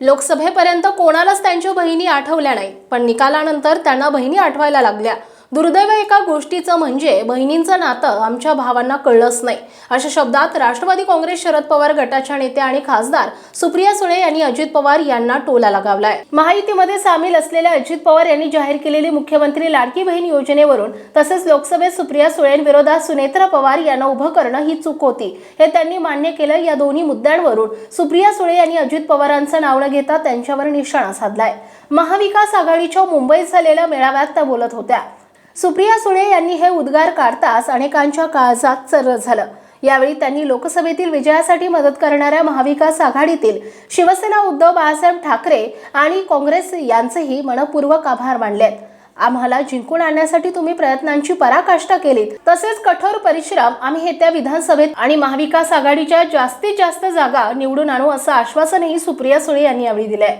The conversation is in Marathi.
लोकसभेपर्यंत कोणालाच त्यांच्या बहिणी आठवल्या नाही पण निकालानंतर त्यांना बहिणी आठवायला लागल्या. दुर्दैव एका गोष्टीचं म्हणजे बहिणींचं नातं आमच्या भावांना कळलंच नाही. अशा शब्दात राष्ट्रवादी काँग्रेस शरद पवार गटाच्या नेत्या आणि खासदार सुप्रिया सुळे यांनी अजित पवार यांना टोला लगावलाय. महायुतीमध्ये सामील असलेल्या अजित पवार यांनी जाहीर केलेली मुख्यमंत्री लाडकी बहीण योजनेवरून तसेच लोकसभेत सुप्रिया सुळेंविरोधात सुनेत्रा पवार यांना उभं करणं ही चूक होती. हे त्यांनी मान्य केलं या दोन्ही मुद्द्यांवरून. सुप्रिया सुळे यांनी अजित पवारांचं नाव न घेता त्यांच्यावर निशाणा साधलाय. महाविकास आघाडीच्या मुंबईत झालेल्या मेळाव्यात त्या बोलत होत्या. सुप्रिया सुळे यांनी हे उद्गार काढताच अनेकांच्या काळजात चर्र झालं. यावेळी त्यांनी लोकसभेतील विजयासाठी मदत करणाऱ्या महाविकास आघाडीतील शिवसेना उद्धव बाळासाहेब ठाकरे आणि काँग्रेस यांचेही मनपूर्वक आभार मानलेत. आम्हाला जिंकून आणण्यासाठी तुम्ही प्रयत्नांची पराकाष्ठा केलीत. तसेच कठोर परिश्रम आम्ही हे त्या विधानसभेत आणि महाविकास आघाडीच्या जास्तीत जास्त जागा निवडून आणू असं आश्वासनही सुप्रिया सुळे यांनी यावेळी दिलंय.